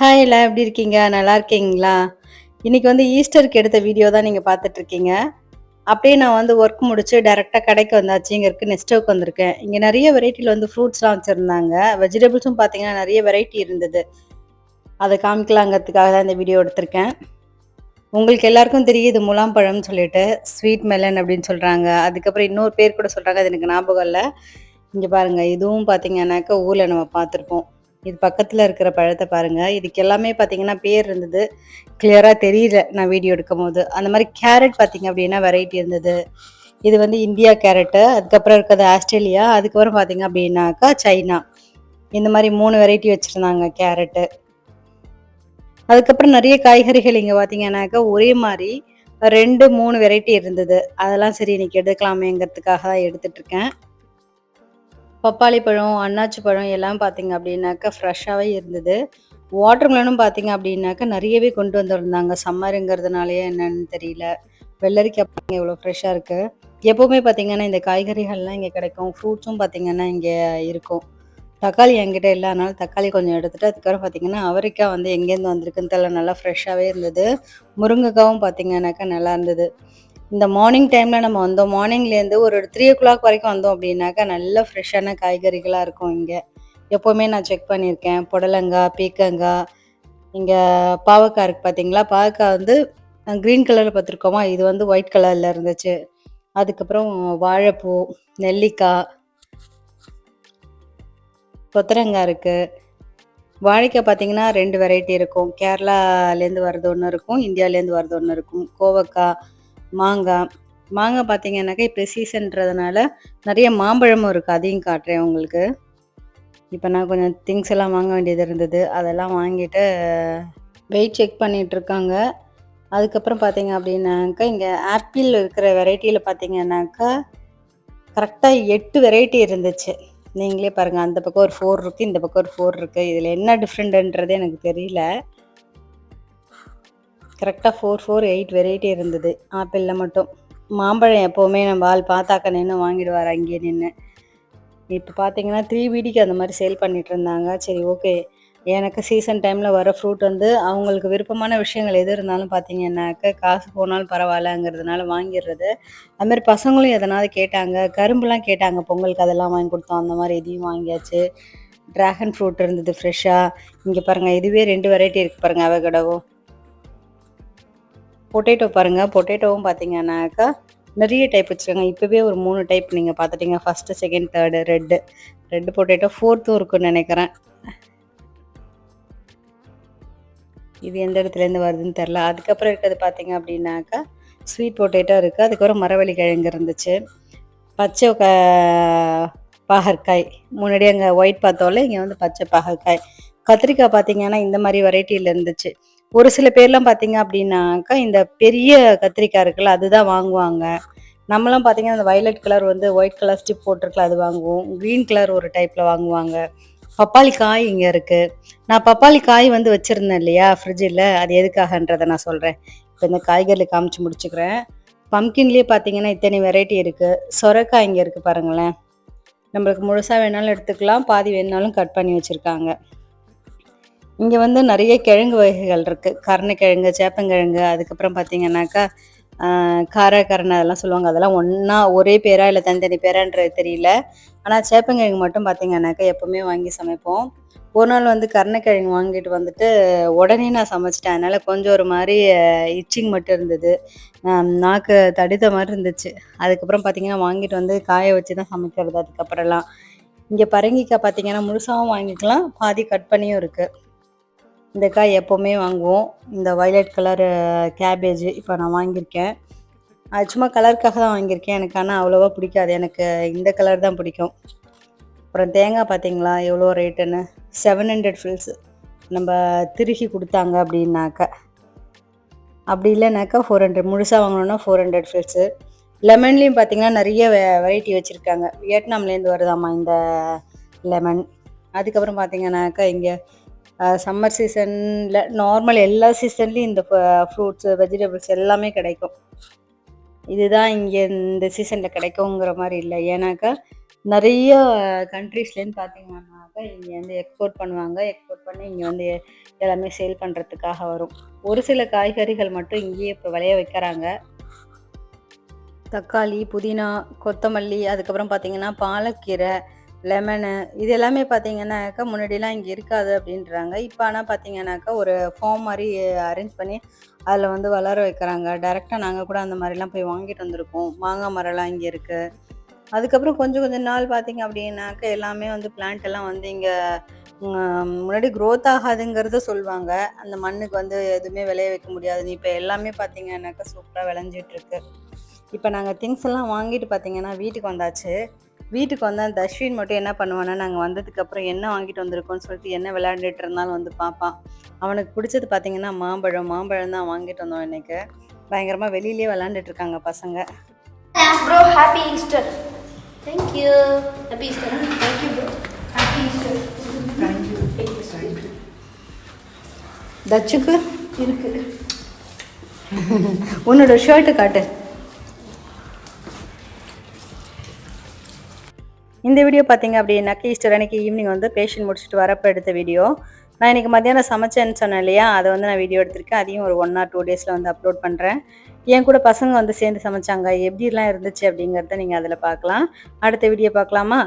Hi எல்லாம் எப்படி இருக்கீங்க? நல்லா இருக்கீங்களா? இன்றைக்கி வந்து ஈஸ்டருக்கு எடுத்த வீடியோ தான் நீங்கள் பார்த்துட்ருக்கீங்க அப்படியே நான் வந்து ஒர்க் முடிச்சு டேரெக்டாக கடைக்கு வந்தாச்சு. இங்கே இருக்குது நெஸ்டோக்கு வந்திருக்கேன். இங்கே நிறைய வெரைட்டியில் வந்து ஃப்ரூட்ஸ்லாம் வச்சுருந்தாங்க. வெஜிடபிள்ஸும் பார்த்தீங்கன்னா நிறைய வெரைட்டி இருந்தது. அதை காமிக்கலாங்கிறதுக்காக தான் இந்த வீடியோ எடுத்திருக்கேன். உங்களுக்கு எல்லாருக்கும் தெரியுது முலாம்பழம்னு சொல்லிட்டு ஸ்வீட் மெலன் அப்படின்னு சொல்கிறாங்க அதுக்கப்புறம் இன்னொரு பேர் கூட சொல்கிறாங்க அது எனக்கு ஞாபகம் இல்லை. இங்கே பாருங்கள் இதுவும் பார்த்தீங்கன்னாக்கா ஊரில் நம்ம பார்த்துருப்போம். இது பக்கத்தில் இருக்கிற பழத்தை பாருங்கள் இதுக்கு எல்லாமே பார்த்தீங்கன்னா பேர் இருந்தது. கிளியராக தெரியல நான் வீடியோ எடுக்கும் போது அந்த மாதிரி கேரட் பார்த்தீங்க அப்படின்னா வெரைட்டி இருந்தது. இது வந்து இந்தியா கேரட்டு. அதுக்கப்புறம் இருக்கிறது ஆஸ்திரேலியா. அதுக்கப்புறம் பார்த்தீங்க அப்படின்னாக்கா சைனா. இந்த மாதிரி மூணு வெரைட்டி வச்சுருந்தாங்க கேரட்டு. அதுக்கப்புறம் நிறைய காய்கறிகள் இங்கே பார்த்தீங்கன்னாக்கா ஒரே மாதிரி ரெண்டு மூணு வெரைட்டி இருந்தது. அதெல்லாம் சரி இன்னைக்கு எடுக்கலாமேங்கிறதுக்காக தான் எடுத்துட்ருக்கேன் பப்பாளி பழம் அன்னாச்சி பழம் எல்லாம் பார்த்தீங்க அப்படின்னாக்கா ஃப்ரெஷ்ஷாகவே இருந்தது. வாட்டர்மெலனும் பார்த்தீங்க அப்படின்னாக்கா நிறையவே கொண்டு வந்திருந்தாங்க. சம்மருங்கிறதுனாலயே என்னன்னு தெரியல. வெள்ளரிக்காய் பாருங்க எவ்வளோ ஃப்ரெஷ்ஷாக இருக்குது எப்போவுமே பார்த்தீங்கன்னா இந்த காய்கறிகள்லாம் இங்கே கிடைக்கும். ஃப்ரூட்ஸும் பார்த்தீங்கன்னா இங்கே இருக்கும். தக்காளி என்கிட்ட இல்லை. தக்காளி கொஞ்சம் எடுத்துட்டு அதுக்கப்புறம் பார்த்தீங்கன்னா அவரைக்காய் வந்து எங்கேருந்து வந்திருக்குன்னு தெரியல. நல்லா ஃப்ரெஷ்ஷாகவே இருந்தது. முருங்கைக்காவும் பார்த்தீங்கன்னாக்கா நல்லா இருந்தது. இந்த மார்னிங் டைமில் நம்ம வந்தோம். மார்னிங்லேருந்து ஒரு த்ரீ ஓ கிளாக் வரைக்கும் வந்தோம் அப்படின்னாக்கா நல்ல ஃப்ரெஷ்ஷான காய்கறிகளாக இருக்கும் இங்கே. எப்போவுமே நான் செக் பண்ணியிருக்கேன். புடலங்காய் பீக்கங்காய் இங்கே பாவக்காய் இருக்குது பார்த்தீங்களா பாவக்காய் வந்து க்ரீன் கலரில் பார்த்துருக்கோமா? இது வந்து ஒயிட் கலரில் இருந்துச்சு. அதுக்கப்புறம் வாழைப்பூ நெல்லிக்காய் கொத்தரங்காய் இருக்குது வாழைக்காய் பார்த்தீங்கன்னா ரெண்டு வெரைட்டி இருக்கும். கேரளாலேருந்து வர்றது ஒன்று இருக்கும். இந்தியாவிலேருந்து வர்றது ஒன்று இருக்கும். கோவக்காய் மாங்காய் மாங்காய் பார்த்தீங்கன்னாக்கா இப்போ சீசன்றதுனால நிறைய மாம்பழமும் இருக்குது அதையும் காட்டுறேன் உங்களுக்கு. இப்போ நான் கொஞ்சம் திங்ஸ் எல்லாம் வாங்க வேண்டியது இருந்தது அதெல்லாம் வாங்கிட்டு வெயிட் செக் பண்ணிகிட்ருக்காங்க அதுக்கப்புறம் பார்த்தீங்க அப்படின்னாக்கா இங்கே ஆப்பிள் இருக்கிற வெரைட்டியில் பார்த்தீங்கன்னாக்கா கரெக்டாக எட்டு வெரைட்டி இருந்துச்சு. நீங்களே பாருங்கள் அந்த பக்கம் ஒரு ஃபோர் இருக்குது இந்த பக்கம் ஒரு ஃபோர் இருக்குது இதில் என்ன டிஃப்ரெண்ட்டுன்றது எனக்கு தெரியல. கரெக்டாக ஃபோர் ஃபோர் எயிட் வெரைட்டி இருந்தது. ஆப்பிளில் மட்டும். மாம்பழம் எப்போவுமே நம்ம ஆள் பார்த்தாக்க நின்று வாங்கிடுவார் அங்கேயே நின்று இப்போ பார்த்தீங்கன்னா த்ரீ வீடிக்கு அந்த மாதிரி சேல் பண்ணிட்டு இருந்தாங்க. சரி ஓகே எனக்கு சீசன் டைமில் வர ஃப்ரூட் வந்து அவங்களுக்கு விருப்பமான விஷயங்கள் எது இருந்தாலும் பார்த்தீங்கன்னாக்க காசு போனாலும் பரவாயில்லங்கிறதுனால வாங்கிடுறது. அதுமாதிரி பசங்களும் எதனாவது கேட்டாங்க. கரும்புலாம் கேட்டாங்க. பொங்கலுக்கு அதெல்லாம் வாங்கி கொடுத்தோம். அந்த மாதிரி இதையும் வாங்கியாச்சு. ட்ராகன் ஃப்ரூட் இருந்தது ஃப்ரெஷ்ஷாக இங்கே பாருங்கள் இதுவே ரெண்டு வெரைட்டி இருக்குது பாருங்கள் அவகடவும் பொட்டேட்டோ பாருங்கள் பொட்டேட்டோவும் பார்த்தீங்கன்னாக்கா நிறைய டைப் வச்சுருக்காங்க. இப்போவே ஒரு மூணு டைப் நீங்கள் பார்த்துட்டீங்க first second third red red potato ஃபோர்த்தும் இருக்குன்னு நினைக்கிறேன். இது எந்த இடத்துலேருந்து வருதுன்னு தெரில அதுக்கப்புறம் இருக்கிறது பார்த்தீங்க அப்படின்னாக்கா ஸ்வீட் பொட்டேட்டோ இருக்குது அதுக்கப்புறம் மரவள்ளி கிழங்கு இருந்துச்சு. பச்சை க பாகற்காய். முன்னாடி அங்கே ஒயிட் பார்த்தோம்ல இங்கே வந்து பச்சை பாகற்காய். கத்திரிக்காய் பார்த்தீங்கன்னா இந்த மாதிரி வெரைட்டியில் இருந்துச்சு. ஒரு சில பேர்லாம் பார்த்தீங்க அப்படின்னாக்கா இந்த பெரிய கத்திரிக்காய் இருக்குல்ல அதுதான் வாங்குவாங்க. நம்மலாம் பார்த்தீங்கன்னா அந்த வயலட் கலர் வந்து ஒயிட் கலர் ஸ்டிப் போட்டிருக்கல அது வாங்குவோம். க்ரீன் கலர் ஒரு டைப்பில் வாங்குவாங்க. பப்பாளி காய் இங்கே இருக்குது நான் பப்பாளி காய் வந்து வச்சுருந்தேன் இல்லையா ஃப்ரிட்ஜில் அது எதுக்காகன்றதை நான் சொல்கிறேன் இப்போ இந்த காய்கறியில் காமிச்சு முடிச்சுக்கிறேன். பம்கின்லேயே பார்த்தீங்கன்னா இத்தனை வெரைட்டி இருக்குது சொரக்காய் இங்கே இருக்குது பாருங்களேன். நம்மளுக்கு முழுசாக வேணாலும் எடுத்துக்கலாம் பாதி வேணாலும் கட் பண்ணி வச்சுருக்காங்க. இங்கே வந்து நிறைய கிழங்கு வகைகள் இருக்குது கருணைக்கிழங்கு சேப்பங்கிழங்கு அதுக்கப்புறம் பார்த்தீங்கன்னாக்கா காரக்கரணை அதெல்லாம் சொல்லுவாங்க. அதெல்லாம் ஒன்றா ஒரே பேரா இல்லை தனித்தனி பேரான்றது தெரியல. ஆனால் சேப்பங்கிழங்கு மட்டும் பார்த்தீங்கன்னாக்கா எப்போவுமே வாங்கி சமைப்போம். ஒரு நாள் வந்து கருணைக்கிழங்கு வாங்கிட்டு வந்துட்டு உடனே நான் சமைச்சிட்டேன். அதனால் கொஞ்சம் ஒரு மாதிரி இச்சிங் மட்டும் இருந்தது. நாக்கு தடித்த மாதிரி இருந்துச்சு. அதுக்கப்புறம் பார்த்தீங்கன்னா வாங்கிட்டு வந்து காய வச்சு தான் சமைக்கிறது. அதுக்கப்புறம்லாம் இங்கே பரங்கிக்காய் பார்த்தீங்கன்னா முழுசாகவும் வாங்கிக்கலாம். பாதி கட் பண்ணியும் இருக்குது இந்த காய் எப்போவுமே வாங்குவோம். இந்த வயலட் கலர் கேபேஜ் இப்போ நான் வாங்கியிருக்கேன். அது சும்மா கலருக்காக தான் வாங்கியிருக்கேன். எனக்கு ஆனால் அவ்வளோவா பிடிக்காது. எனக்கு இந்த கலர் தான் பிடிக்கும். அப்புறம் தேங்காய் பார்த்தீங்களா எவ்வளோ ரேட்டுன்னு செவன் ஹண்ட்ரட் ஃபில்ஸ் நம்ம திருகி கொடுத்தாங்க அப்படின்னாக்க. அப்படி இல்லைனாக்கா ஃபோர் ஹண்ட்ரட் முழுசாக வாங்கணுன்னா ஃபோர் ஹண்ட்ரட் ஃபில்ஸு லெமன்லேயும் பார்த்தீங்கன்னா நிறைய வெ வெரைட்டி வச்சுருக்காங்க. வியட்நாம்லேருந்து வருதாம்மா இந்த லெமன் அதுக்கப்புறம் பார்த்தீங்கன்னாக்கா இங்கே சம்மர் சீசனில் நார்மல் எல்லா சீசன்லேயும் இந்த ஃப்ரூட்ஸு வெஜிடபிள்ஸ் எல்லாமே கிடைக்கும். இதுதான் இங்கே இந்த சீசனில் கிடைக்குங்கிற மாதிரி இல்லை. ஏன்னாக்கா நிறைய கண்ட்ரீஸ்லேருந்து பார்த்தீங்கன்னாக்கா இங்கே வந்து எக்ஸ்போர்ட் பண்ணுவாங்க. எக்ஸ்போர்ட் பண்ணி இங்கே வந்து எல்லாமே சேல் பண்ணுறதுக்காக வரும். ஒரு சில காய்கறிகள் மட்டும் இங்கேயே இப்போ விளைய வைக்கிறாங்க. தக்காளி புதினா கொத்தமல்லி அதுக்கப்புறம் பார்த்தீங்கன்னா பாலக்கீரை லெமனு இது எல்லாமே பார்த்தீங்கன்னாக்கா முன்னாடிலாம் இங்கே இருக்காது அப்படின்றாங்க. இப்போ ஆனால் பார்த்தீங்கன்னாக்கா ஒரு ஃபார்ம் மாதிரி அரேஞ்ச் பண்ணி அதில் வந்து வளர வைக்கிறாங்க. டேரெக்டாக நாங்கள் கூட அந்த மாதிரிலாம் போய் வாங்கிட்டு வந்திருக்கோம். மாங்காய் மரம்லாம் இங்கே இருக்குது அதுக்கப்புறம் கொஞ்சம் கொஞ்சம் நாள் பார்த்தீங்க அப்படின்னாக்கா எல்லாமே வந்து பிளான்ட் எல்லாம் வந்து இங்கே முன்னாடி க்ரோத் ஆகாதுங்கிறத சொல்லுவாங்க. அந்த மண்ணுக்கு வந்து எதுவுமே விளைய வைக்க முடியாது. இப்போ எல்லாமே பார்த்தீங்கன்னாக்கா சூப்பராக விளைஞ்சிட்டு இருக்கு. இப்போ நாங்கள் திங்ஸ் எல்லாம் வாங்கிட்டு பார்த்தீங்கன்னா வீட்டுக்கு வந்தாச்சு. வீட்டுக்கு வந்தால் தஸ்வின் மட்டும் என்ன பண்ணுவானா நாங்கள் வந்ததுக்கப்புறம் என்ன வாங்கிட்டு வந்திருக்கோம்னு சொல்லிட்டு என்ன விளையாண்டுட்டு இருந்தாலும் வந்து பார்ப்பான். அவனுக்கு பிடிச்சது பார்த்தீங்கன்னா மாம்பழம். மாம்பழம் தான் வாங்கிட்டு வந்தோம் இன்னைக்கு. பயங்கரமாக வெளியிலேயே விளையாண்டுட்டு இருக்காங்க பசங்க. Bro happy Easter thank you happy Easter thank you bro happy Easter தச்சுக்கு இருக்கு உன்னோட ஷர்ட்டு காட்டு. இந்த வீடியோ பார்த்தீங்க அப்படின்னாக்கா ஈஸ்டர் அன்னைக்கு ஈவினிங் வந்து பேஷண்ட் முடிச்சுட்டு வரப்போ எடுத்த வீடியோ நான் இன்னைக்கு மத்தியானம் சமைச்சேன்னு சொன்னேன் இல்லையா? அதை வந்து நான் வீடியோ எடுத்திருக்கேன். அதையும் ஒரு ஒன் ஆர் டூ டேஸில் வந்து அப்லோட் பண்ணுறேன் என் கூட பசங்க வந்து சேர்ந்து சமைச்சாங்க. எப்படிலாம் இருந்துச்சு அப்படிங்கிறத நீங்கள் அதில் பார்க்கலாம். அடுத்த வீடியோ பார்க்கலாமா?